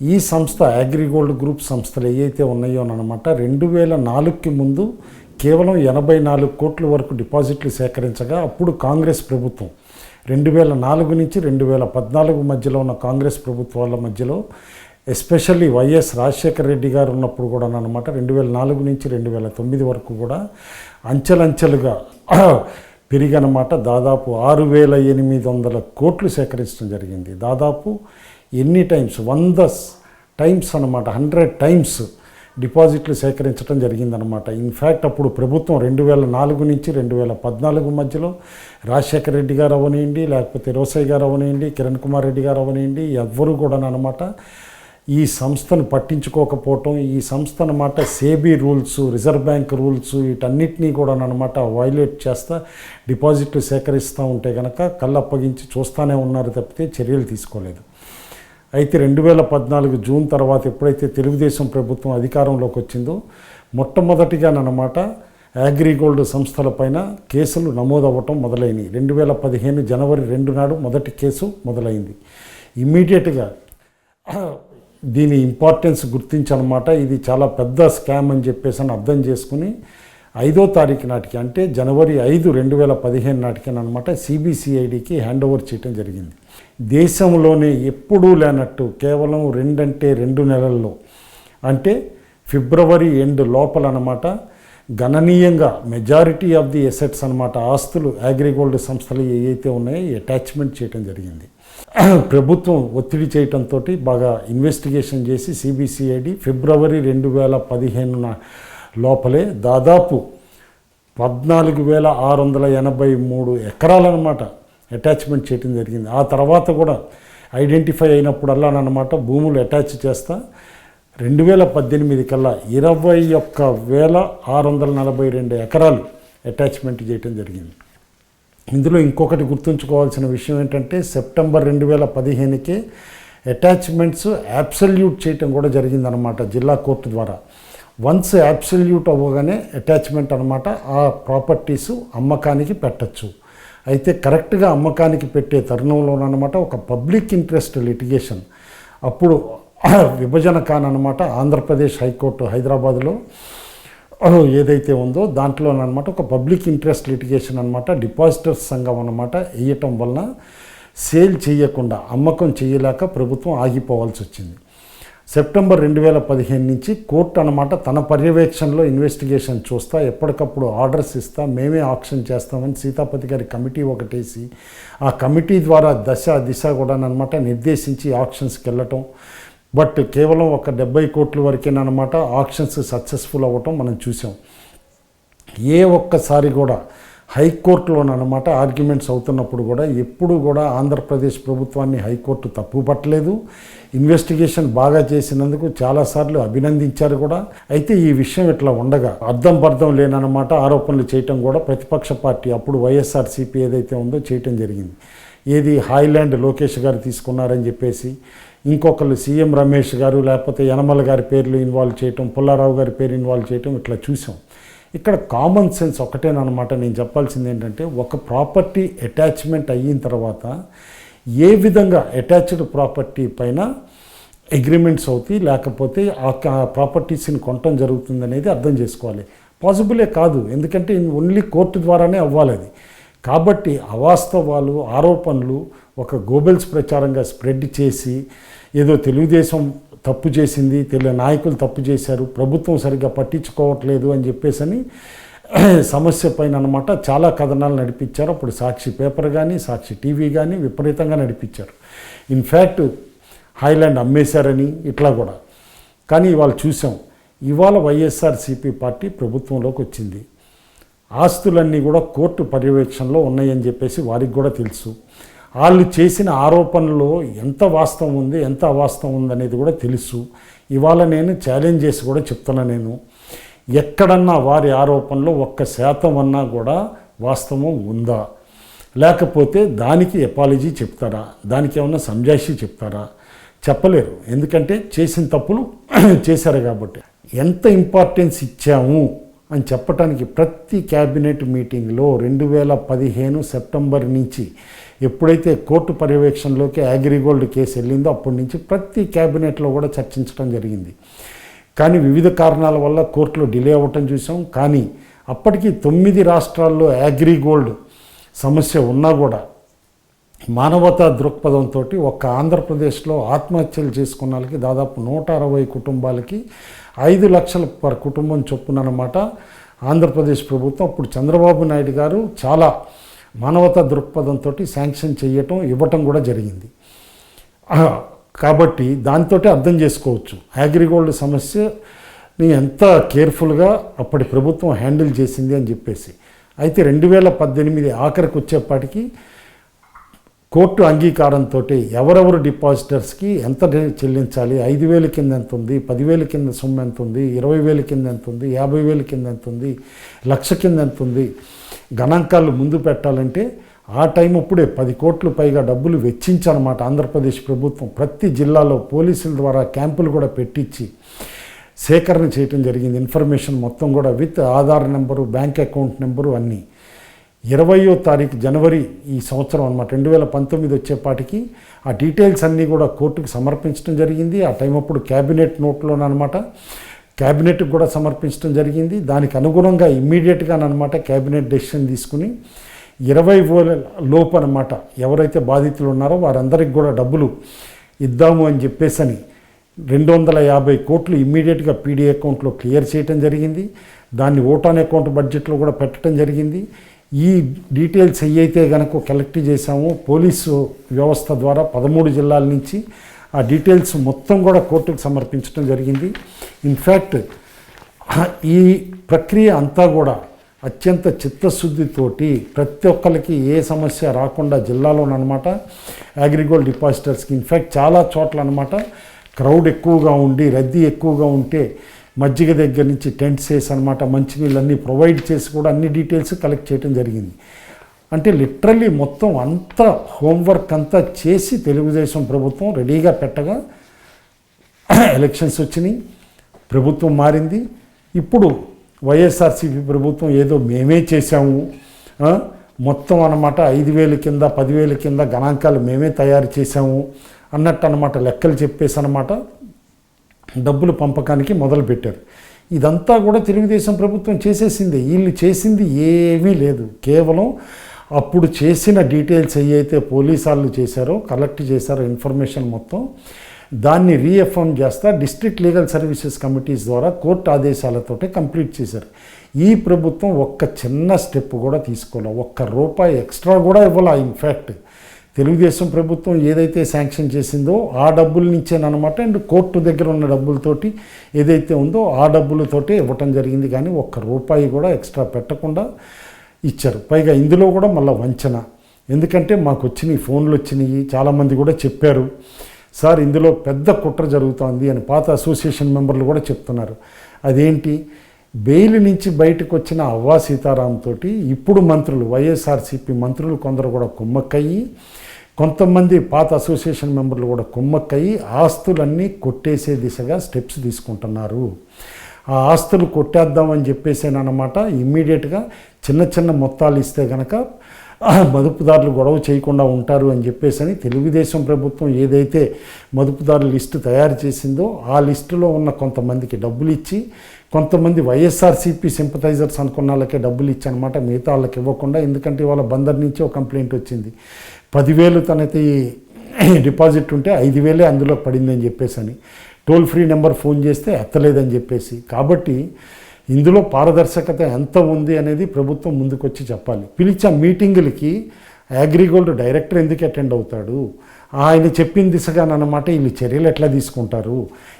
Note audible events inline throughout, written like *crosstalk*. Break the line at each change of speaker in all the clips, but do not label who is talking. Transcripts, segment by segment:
ఈ సంస్థ అగ్రిగోల్డ్ గ్రూప్ సంస్థలు ఏవైతే ఉన్నాయో అనమాట రెండు వేల నాలుగుకి ముందు కేవలం ఎనభై నాలుగు కోట్ల వరకు డిపాజిట్లు సేకరించగా అప్పుడు కాంగ్రెస్ ప్రభుత్వం రెండు వేల నాలుగు నుంచి రెండు వేల పద్నాలుగు మధ్యలో ఉన్న కాంగ్రెస్ ప్రభుత్వాల మధ్యలో ఎస్పెషల్లీ వైఎస్ రాజశేఖర రెడ్డి గారు ఉన్నప్పుడు కూడా అనమాట రెండు వేల నాలుగు నుంచి రెండు వేల తొమ్మిది వరకు కూడా అంచెలంచెలుగా *clears throat* పెరిగనమాట దాదాపు ఆరు వేల ఎనిమిది వందల కోట్లు సేకరించడం జరిగింది. దాదాపు ఎన్ని టైమ్స్? వంద టైమ్స్ అనమాట హండ్రెడ్ టైమ్స్ డిపాజిట్లు సేకరించడం జరిగిందనమాట ఇన్ఫ్యాక్ట్ అప్పుడు ప్రభుత్వం రెండు వేల నాలుగు నుంచి రెండు వేల పద్నాలుగు మధ్యలో రాజశేఖర రెడ్డి గారు అవనియండి లేకపోతే రోసయ్య గారు అవనియండి కిరణ్ కుమార్ రెడ్డి గారు అవనియండి ఎవ్వరు కూడా అనమాట ఈ సంస్థను పట్టించుకోకపోవటం ఈ సంస్థ అనమాట SEBI rules Reserve Bank rules వీటన్నిటినీ కూడా అనమాట వైలేట్ చేస్తా డిపాజిట్లు సేకరిస్తూ ఉంటే కనుక కళ్ళు అప్పగించి చూస్తూనే ఉన్నారు తప్పితే చర్యలు తీసుకోలేదు. అయితే రెండు వేల పద్నాలుగు జూన్ తర్వాత ఎప్పుడైతే తెలుగుదేశం ప్రభుత్వం అధికారంలోకి వచ్చిందో మొట్టమొదటిగానమాట యాగ్రిగోల్డ్ సంస్థలపైన కేసులు నమోదవ్వటం మొదలైనవి రెండు వేల పదిహేను జనవరి రెండు నాడు మొదటి కేసు మొదలైంది. ఇమ్మీడియట్గా దీని ఇంపార్టెన్స్ గుర్తించనమాట. ఇది చాలా పెద్ద స్కామ్ అని చెప్పేసి అని అర్థం చేసుకుని ఐదో తారీఖు నాటికి అంటే జనవరి ఐదు రెండు వేల పదిహేను నాటికి అనమాట సిబిసిఐడికి హ్యాండ్ ఓవర్ చేయడం జరిగింది. దేశంలోనే ఎప్పుడూ లేనట్టు కేవలం రెండంటే రెండు నెలల్లో అంటే ఫిబ్రవరి ఎండ్ లోపల అనమాట గణనీయంగా మెజారిటీ ఆఫ్ ది ఎసెట్స్ అనమాట ఆస్తులు అగ్రిగోల్డ్ సంస్థలు ఏవైతే ఉన్నాయో అటాచ్మెంట్ చేయడం జరిగింది. ప్రభుత్వం ఒత్తిడి చేయడంతో బాగా ఇన్వెస్టిగేషన్ చేసి సిబిసిఐడి ఫిబ్రవరి రెండు వేల పదిహేను లోపలే దాదాపు పద్నాలుగు వేల ఆరు వందల ఎనభై మూడు ఎకరాలన్నమాట అటాచ్మెంట్ చేయడం జరిగింది. ఆ తర్వాత కూడా ఐడెంటిఫై అయినప్పుడల్లానమాట భూములు అటాచ్ చేస్తా రెండు వేల పద్దెనిమిది కల్లా ఇరవై ఒక్క వేల ఆరు వందల నలభై రెండు ఎకరాలు అటాచ్మెంట్ చేయటం జరిగింది. ఇందులో ఇంకొకటి గుర్తుంచుకోవాల్సిన విషయం ఏంటంటే సెప్టెంబర్ రెండు వేల పదిహేనుకే అటాచ్మెంట్స్ అబ్సల్యూట్ చేయటం కూడా జరిగిందనమాట జిల్లా కోర్టు ద్వారా. వన్స్ అబ్సల్యూట్ అవ్వగానే అటాచ్మెంట్ అనమాట ఆ ప్రాపర్టీస్ అమ్మకానికి పెట్టచ్చు. అయితే కరెక్ట్గా అమ్మకానికి పెట్టే తరుణంలోనమాట ఒక పబ్లిక్ ఇంట్రెస్ట్ లిటిగేషన్. అప్పుడు విభజన కానమాట ఆంధ్రప్రదేశ్ హైకోర్టు హైదరాబాద్లో ఏదైతే ఉందో దాంట్లోనమాట ఒక పబ్లిక్ ఇంట్రెస్ట్ లిటిగేషన్ అనమాట డిపాజిటర్స్ సంఘం అనమాట వేయటం వలన సేల్ చేయకుండా అమ్మకం చేయలేక ప్రభుత్వం ఆగిపోవాల్సి వచ్చింది. సెప్టెంబర్ రెండు వేల పదిహేను నుంచి కోర్టు అనమాట తన పర్యవేక్షణలో ఇన్వెస్టిగేషన్ చూస్తా ఎప్పటికప్పుడు ఆర్డర్స్ ఇస్తా మేమే ఆక్షన్ చేస్తామని సీతాపతి గారి కమిటీ ఒకటేసి ఆ కమిటీ ద్వారా దశ దిశ కూడా అనమాట నిర్దేశించి ఆక్షన్స్కి వెళ్ళటం. బట్ కేవలం ఒక డెబ్బై కోట్ల వరకేనమాట ఆక్షన్స్ సక్సెస్ఫుల్ అవ్వటం మనం చూసాం. ఏ ఒక్కసారి కూడా హైకోర్టులోనమాట ఆర్గ్యుమెంట్స్ అవుతున్నప్పుడు కూడా ఎప్పుడు కూడా ఆంధ్రప్రదేశ్ ప్రభుత్వాన్ని హైకోర్టు తప్పు పట్టలేదు ఇన్వెస్టిగేషన్ బాగా చేసినందుకు చాలాసార్లు అభినందించారు కూడా. అయితే ఈ విషయం ఇట్లా ఉండగా అర్థం పర్థం లేనన్నమాట ఆరోపణలు చేయటం కూడా ప్రతిపక్ష పార్టీ అప్పుడు వైఎస్ఆర్సీపీ ఏదైతే ఉందో చేయటం జరిగింది. ఏది హాయ్లాండ్ లోకేష్ గారు తీసుకున్నారని చెప్పేసి ఇంకొకళ్ళు సీఎం రమేష్ గారు లేకపోతే యనమల గారి పేర్లు ఇన్వాల్వ్ చేయటం పుల్లారావు గారి పేరు ఇన్వాల్వ్ చేయటం ఇట్లా చూసాం. ఇక్కడ కామన్ సెన్స్ ఒకటేనమాట నేను చెప్పాల్సింది ఏంటంటే ఒక ప్రాపర్టీ అటాచ్మెంట్ అయిన తర్వాత ఏ విధంగా అటాచ్డ్ ప్రాపర్టీ పైన అగ్రిమెంట్స్ అవుతాయి లేకపోతే ఆ ప్రాపర్టీస్ని కొనటం జరుగుతుంది అనేది అర్థం చేసుకోవాలి. పాసిబులే కాదు. ఎందుకంటే ఓన్లీ కోర్టు ద్వారానే అవ్వాలి అది. కాబట్టి అవాస్తవాలు ఆరోపణలు ఒక గోబెల్స్ ప్రచారంగా స్ప్రెడ్ చేసి ఏదో తెలుగుదేశం తప్పు చేసింది తెలియ నాయకులు తప్పు చేశారు ప్రభుత్వం సరిగ్గా పట్టించుకోవట్లేదు అని చెప్పేసి అని *clears throat* సమస్య పైన అనమాట చాలా కథనాలు నడిపించారు. అప్పుడు సాక్షి పేపర్ కానీ సాక్షి టీవీ కానీ విపరీతంగా నడిపించారు. ఇన్ఫ్యాక్ట్ హైలాండ్ అమ్మేశారని ఇట్లా కూడా. కానీ ఇవాళ చూసాం ఇవాళ వైఎస్ఆర్సీపీ పార్టీ ప్రభుత్వంలోకి వచ్చింది. ఆస్తులన్నీ కూడా కోర్టు పర్యవేక్షణలో ఉన్నాయని చెప్పేసి వారికి కూడా తెలుసు. వాళ్ళు చేసిన ఆరోపణలో ఎంత వాస్తవం ఉంది ఎంత అవాస్తవం ఉందనేది కూడా తెలుసు. ఇవాళ నేను ఛాలెంజ్ చేసి కూడా చెప్తున్నా నేను. ఎక్కడన్నా వారి ఆరోపణలో ఒక్క శాతం అన్నా కూడా వాస్తవం ఉందా? లేకపోతే దానికి ఎపాలజీ చెప్తారా? దానికి ఏమన్నా సంజాయిషి చెప్తారా? చెప్పలేరు. ఎందుకంటే చేసిన తప్పులు *clears throat* చేశారు కాబట్టి. ఎంత ఇంపార్టెన్స్ ఇచ్చాము అని చెప్పటానికి ప్రతి క్యాబినెట్ మీటింగ్లో రెండు వేల పదిహేను సెప్టెంబర్ నుంచి ఎప్పుడైతే కోర్టు పర్యవేక్షణలోకి అగ్రిగోల్డ్ కేసు వెళ్ళిందో అప్పటి నుంచి ప్రతి క్యాబినెట్లో కూడా చర్చించడం జరిగింది. కానీ వివిధ కారణాల వల్ల కోర్టులో డిలే అవ్వటం చూసాం. కానీ అప్పటికి తొమ్మిది రాష్ట్రాల్లో అగ్రిగోల్డ్ సమస్య ఉన్నా కూడా మానవతా దృక్పథంతో ఒక్క ఆంధ్రప్రదేశ్లో ఆత్మహత్యలు చేసుకున్న వాళ్ళకి దాదాపు నూట అరవై కుటుంబాలకి ఐదు లక్షల పర్ కుటుంబం చొప్పునమాట ఆంధ్రప్రదేశ్ ప్రభుత్వం. అప్పుడు చంద్రబాబు నాయుడు గారు చాలా మానవతా దృక్పథంతో శాంక్షన్ చేయటం ఇవ్వటం కూడా జరిగింది. కాబట్టి దాంతో అర్థం చేసుకోవచ్చు. అగ్రిగోల్డ్ సమస్యని ఎంత కేర్ఫుల్గా అప్పటి ప్రభుత్వం హ్యాండిల్ చేసింది అని చెప్పేసి. అయితే రెండు వేల పద్దెనిమిది ఆఖరికి వచ్చేప్పటికి కోర్టు అంగీకారంతో ఎవరెవరు డిపాజిటర్స్కి ఎంత చెల్లించాలి? ఐదు వేల కింద ఎంత ఉంది? పదివేల కింద సొమ్ము ఎంత ఉంది? ఇరవై వేల కింద ఎంత ఉంది? యాభై వేల కింద ఎంత ఉంది? లక్ష కింద ఎంత ఉంది? గణాంకాలు ముందు పెట్టాలంటే ఆ టైం అప్పుడే పది కోట్లు పైగా డబ్బులు వెచ్చించనమాట ఆంధ్రప్రదేశ్ ప్రభుత్వం. ప్రతి జిల్లాలో పోలీసుల ద్వారా క్యాంపులు కూడా పెట్టించి సేకరణ చేయటం జరిగింది. ఇన్ఫర్మేషన్ మొత్తం కూడా with Aadhaar number bank account number అన్నీ. ఇరవయో తారీఖు జనవరి ఈ సంవత్సరం అనమాట రెండు వేల పంతొమ్మిది వచ్చేపాటికి ఆ డీటెయిల్స్ అన్నీ కూడా కోర్టుకు సమర్పించడం జరిగింది. ఆ టైం అప్పుడు క్యాబినెట్ నోట్లోనమాట క్యాబినెట్కి కూడా సమర్పించడం జరిగింది. దానికి అనుగుణంగా ఇమ్మీడియట్గా అనమాట క్యాబినెట్ డెసిషన్ తీసుకుని ఇరవై వేల లోపు అనమాట ఎవరైతే బాధితులు ఉన్నారో వారందరికి కూడా డబ్బులు ఇద్దాము అని చెప్పేసని రెండు వందల యాభై కోట్లు ఇమ్మీడియట్గా పీడీ అకౌంట్లో క్లియర్ చేయటం జరిగింది. దాన్ని ఓటాన్ అకౌంట్ బడ్జెట్లో కూడా పెట్టడం జరిగింది. ఈ డీటెయిల్స్ అయితే కనుక కలెక్ట్ చేశామో పోలీసు వ్యవస్థ ద్వారా పదమూడు జిల్లాల నుంచి ఆ డీటెయిల్స్ మొత్తం కూడా కోర్టుకు సమర్పించడం జరిగింది. ఇన్ఫ్యాక్ట్ ఈ ప్రక్రియ అంతా కూడా అత్యంత చిత్తశుద్ధితోటి ప్రతి ఒక్కరికి ఏ సమస్య రాకుండా జిల్లాలోనమాట అగ్రిగోల్డ్ డిపాజిటర్స్కి ఇన్ఫ్యాక్ట్ చాలా చోట్ల అనమాట క్రౌడ్ ఎక్కువగా ఉండి రద్దీ ఎక్కువగా ఉంటే మజ్జిగ దగ్గర నుంచి టెంట్స్ వేసి అనమాట మంచినీళ్ళు అన్నీ ప్రొవైడ్ చేసి కూడా అన్ని డీటెయిల్స్ కలెక్ట్ చేయడం జరిగింది. అంటే లిటరల్లీ మొత్తం అంతా హోంవర్క్ అంతా చేసి తెలుగుదేశం ప్రభుత్వం రెడీగా పెట్టగా *clears throat* ఎలక్షన్స్ వచ్చినాయి. ప్రభుత్వం మారింది. ఇప్పుడు వైఎస్ఆర్సీపీ ప్రభుత్వం ఏదో మేమే చేశాము. మొత్తం అన్నమాట ఐదు వేల కింద పదివేల కింద గణాంకాలు మేమే తయారు చేశాము అన్నట్టు అనమాట లెక్కలు చెప్పేసి అనమాట డబ్బులు పంపకానికి మొదలుపెట్టారు ఇదంతా కూడా తెలుగుదేశం ప్రభుత్వం చేసేసింది. వీళ్ళు చేసింది ఏమీ లేదు. కేవలం అప్పుడు చేసిన డీటెయిల్స్ ఏవైతే పోలీస్ వాళ్ళు చేశారో కలెక్ట్ చేశారో ఇన్ఫర్మేషన్ మొత్తం దాన్ని రీఎఫర్మ్ చేస్తా డిస్ట్రిక్ట్ లీగల్ సర్వీసెస్ కమిటీస్ ద్వారా కోర్టు ఆదేశాలతోటి కంప్లీట్ చేశారు. ఈ ప్రభుత్వం ఒక్క చిన్న స్టెప్ కూడా తీసుకోలే. ఒక్క రూపాయి ఎక్స్ట్రా కూడా ఇవ్వాల ఇన్ఫ్యాక్ట్ తెలుగుదేశం ప్రభుత్వం ఏదైతే శాంక్షన్ చేసిందో ఆ డబ్బుల నుంచేనమాట అండ్ కోర్టు దగ్గర ఉన్న డబ్బులతోటి ఏదైతే ఉందో ఆ డబ్బులతోటి ఇవ్వటం జరిగింది. కానీ ఒక్క రూపాయి కూడా ఎక్స్ట్రా పెట్టకుండా ఇచ్చారు. పైగా ఇందులో కూడా మళ్ళీ వంచన. ఎందుకంటే మాకు వచ్చినాయి ఫోన్లు వచ్చినాయి చాలామంది కూడా చెప్పారు సార్ ఇందులో పెద్ద కుట్ర జరుగుతోంది అని పాత అసోసియేషన్ మెంబర్లు కూడా చెప్తున్నారు. అదేంటి? బెయిల్ నుంచి బయటకు వచ్చిన అవ్వా సీతారాం తోటి ఇప్పుడు మంత్రులు వైఎస్ఆర్సీపీ మంత్రులు కొందరు కూడా కుమ్మక్కయ్యి కొంతమంది పాత అసోసియేషన్ మెంబర్లు కూడా కుమ్మక్కయ్యి ఆస్తులన్నీ కొట్టేసే దిశగా స్టెప్స్ తీసుకుంటున్నారు. ఆ ఆస్తులు కొట్టేద్దామని చెప్పేసానమాట ఇమ్మీడియట్గా చిన్న చిన్న మొత్తాలు ఇస్తే గనక మదుపుదారులు గొడవ చేయకుండా ఉంటారు అని చెప్పేసి తెలుగుదేశం ప్రభుత్వం ఏదైతే మదుపుదారుల లిస్టు తయారు చేసిందో ఆ లిస్టులో ఉన్న కొంతమందికి డబ్బులు ఇచ్చి కొంతమంది వైఎస్ఆర్సీపీ సింపథైజర్స్ అనుకున్న వాళ్ళకే డబ్బులు ఇచ్చి అనమాట మిగతా వాళ్ళకి ఇవ్వకుండా ఎందుకంటే వాళ్ళ బందర్ నుంచి ఒక కంప్లైంట్ వచ్చింది. పదివేలు తనకి డిపాజిట్ ఉంటే ఐదు వేలే అందులో పడిందని చెప్పేసి అని టోల్ ఫ్రీ నెంబర్ ఫోన్ చేస్తే ఎత్తలేదని చెప్పేసి. కాబట్టి ఇందులో పారదర్శకత ఎంత ఉంది అనేది ప్రభుత్వం ముందుకొచ్చి చెప్పాలి. పిలిచే మీటింగులకి అగ్రిగోల్డ్ డైరెక్టర్ ఎందుకు అటెండ్ అవుతాడు? ఆయన చెప్పిన దిశగానమాట వీళ్ళు చర్యలు ఎట్లా తీసుకుంటారు?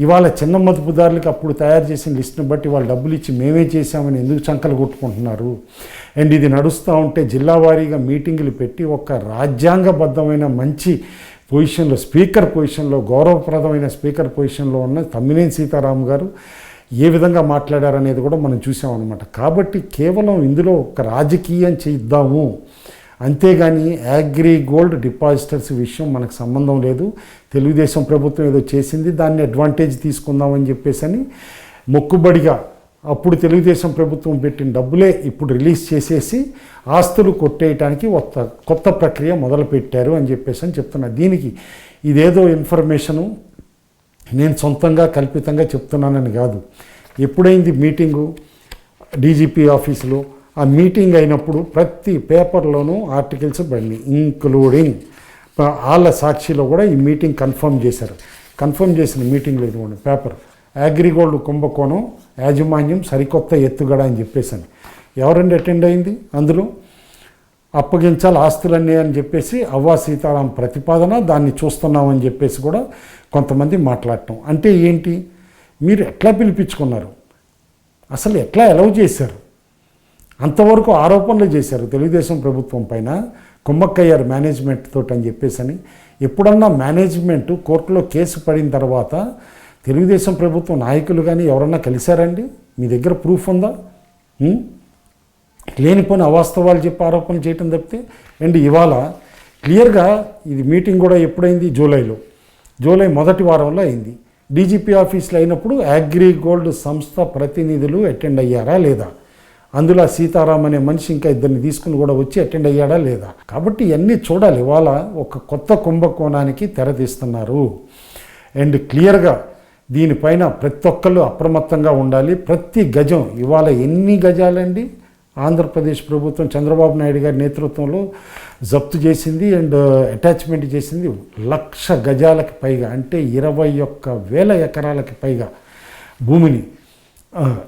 ఇవాళ చిన్న మదుపుదారులకి అప్పుడు తయారు చేసిన లిస్ట్ని బట్టి వాళ్ళు డబ్బులు ఇచ్చి మేమే చేశామని ఎందుకు చంకలు కొట్టుకుంటున్నారు? అండ్ ఇది నడుస్తూ ఉంటే జిల్లా వారీగా మీటింగులు పెట్టి ఒక రాజ్యాంగబద్ధమైన మంచి పొజిషన్లో స్పీకర్ పొజిషన్లో గౌరవప్రదమైన స్పీకర్ పొజిషన్లో ఉన్న తమ్మినేని సీతారాం గారు ఏ విధంగా మాట్లాడారనేది కూడా మనం చూసామన్నమాట. కాబట్టి కేవలం ఇందులో ఒక రాజకీయం చేద్దాము అంతేగాని యాగ్రీ గోల్డ్ డిపాజిటర్స్ విషయం మనకు సంబంధం లేదు. తెలుగుదేశం ప్రభుత్వం ఏదో చేసింది దాన్ని అడ్వాంటేజ్ తీసుకుందామని చెప్పేసి అని మొక్కుబడిగా అప్పుడు తెలుగుదేశం ప్రభుత్వం పెట్టిన డబ్బులే ఇప్పుడు రిలీజ్ చేసేసి ఆస్తులు కొట్టేయటానికి కొత్త కొత్త ప్రక్రియ మొదలుపెట్టారు అని చెప్పేసి అని చెప్తున్నా. దీనికి ఇదేదో ఇన్ఫర్మేషను నేను సొంతంగా కల్పితంగా చెప్తున్నానని కాదు. ఎప్పుడైంది మీటింగు? డీజీపీ ఆఫీసులో. ఆ మీటింగ్ అయినప్పుడు ప్రతి పేపర్లోనూ ఆర్టికల్స్ పడినాయి ఇంక్లూడింగ్. వాళ్ళ సాక్షిలో కూడా ఈ మీటింగ్ కన్ఫర్మ్ చేశారు. కన్ఫర్మ్ చేసిన మీటింగ్లో ఇదిగోండి పేపర్. అగ్రిగోల్డ్ కుంభకోణం యాజమాన్యం సరికొత్త ఎత్తుగడ అని చెప్పేసాను. ఎవరండి అటెండ్ అయింది? అందులో అప్పగించాలి ఆస్తులన్నీ అని చెప్పేసి అవ్వా సీతారాం ప్రతిపాదన దాన్ని చూస్తున్నామని చెప్పేసి కూడా కొంతమంది మాట్లాడటం. అంటే ఏంటి? మీరు ఎట్లా పిలిపించుకున్నారు? అసలు ఎట్లా ఎలవ్ చేశారు? అంతవరకు ఆరోపణలు చేశారు తెలుగుదేశం ప్రభుత్వం పైన కుమ్మక్కయ్యారు మేనేజ్మెంట్ తోటి అని చెప్పేసి అని ఎప్పుడన్నా మేనేజ్మెంట్ కోర్టులో కేసు పడిన తర్వాత తెలుగుదేశం ప్రభుత్వం నాయకులు కానీ ఎవరన్నా కలిశారండి? మీ దగ్గర ప్రూఫ్ ఉందా? లేనిపోని అవాస్తవాలు చెప్పి ఆరోపణలు చేయటం తప్పితే అండ్ ఇవాళ క్లియర్గా ఇది మీటింగ్ కూడా ఎప్పుడైంది? జూలైలో. జూలై మొదటి వారంలో అయింది. డీజీపీ ఆఫీస్లో అయినప్పుడు అగ్రి గోల్డ్ సంస్థ ప్రతినిధులు అటెండ్ అయ్యారా లేదా? అందులో సీతారాం అనే మనిషి ఇంకా ఇద్దరిని తీసుకుని కూడా వచ్చి అటెండ్ అయ్యాడా లేదా? కాబట్టి ఇవన్నీ చూడాలి. ఇవాళ ఒక కొత్త కుంభకోణానికి తెరతీస్తున్నారు. అండ్ క్లియర్గా దీనిపైన ప్రతి ఒక్కళ్ళు అప్రమత్తంగా ఉండాలి. ప్రతి గజం ఇవాళ ఎన్ని గజాలండి? ఆంధ్రప్రదేశ్ ప్రభుత్వం చంద్రబాబు నాయుడు గారి నేతృత్వంలో జప్తు చేసింది అండ్ అటాచ్మెంట్ చేసింది లక్ష గజాలకి పైగా అంటే ఇరవై ఒక్క వేల ఎకరాలకి పైగా భూమిని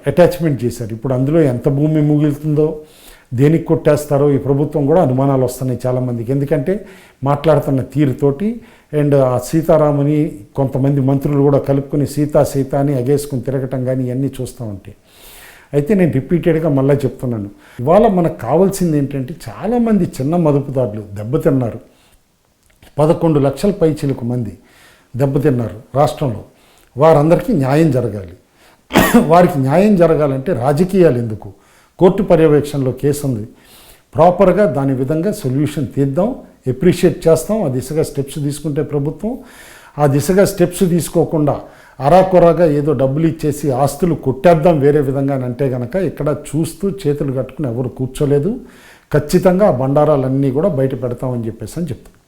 అటాచ్మెంట్ చేశారు. ఇప్పుడు అందులో ఎంత భూమి ముగులుతుందో దేనికి కొట్టేస్తారో ఈ ప్రభుత్వం కూడా అనుమానాలు వస్తున్నాయి చాలామందికి. ఎందుకంటే మాట్లాడుతున్న తీరుతోటి అండ్ ఆ సీతారాముని కొంతమంది మంత్రులు కూడా కలుపుకొని సీతా సీత అని తిరగటం కానీ ఇవన్నీ చూస్తూ ఉంటాయి అయితే నేను రిపీటెడ్గా మళ్ళీ చెప్తున్నాను. ఇవాళ మనకు కావాల్సింది ఏంటంటే చాలామంది చిన్న మదుపుదారులు దెబ్బతిన్నారు పదకొండు లక్షల పైచిలకు మంది దెబ్బతిన్నారు రాష్ట్రంలో. వారందరికీ న్యాయం జరగాలి. వారికి న్యాయం జరగాలంటే రాజకీయాలు ఎందుకు? కోర్టు పర్యవేక్షణలో కేసు ఉంది ప్రాపర్గా దాని విధంగా సొల్యూషన్ తీద్దాం ఎప్రిషియేట్ చేస్తాం ఆ దిశగా స్టెప్స్ తీసుకుంటే ప్రభుత్వం. ఆ దిశగా స్టెప్స్ తీసుకోకుండా అరాకొరాగా ఏదో డబ్బులు ఇచ్చేసి ఆస్తులు కొట్టేద్దాం వేరే విధంగా అని అంటే కనుక ఇక్కడ చూస్తూ చేతులు కట్టుకుని ఎవరు కూర్చోలేదు. ఖచ్చితంగా ఆ బండారాలన్నీ కూడా బయట పెడతామని చెప్పేసి అని చెప్తాను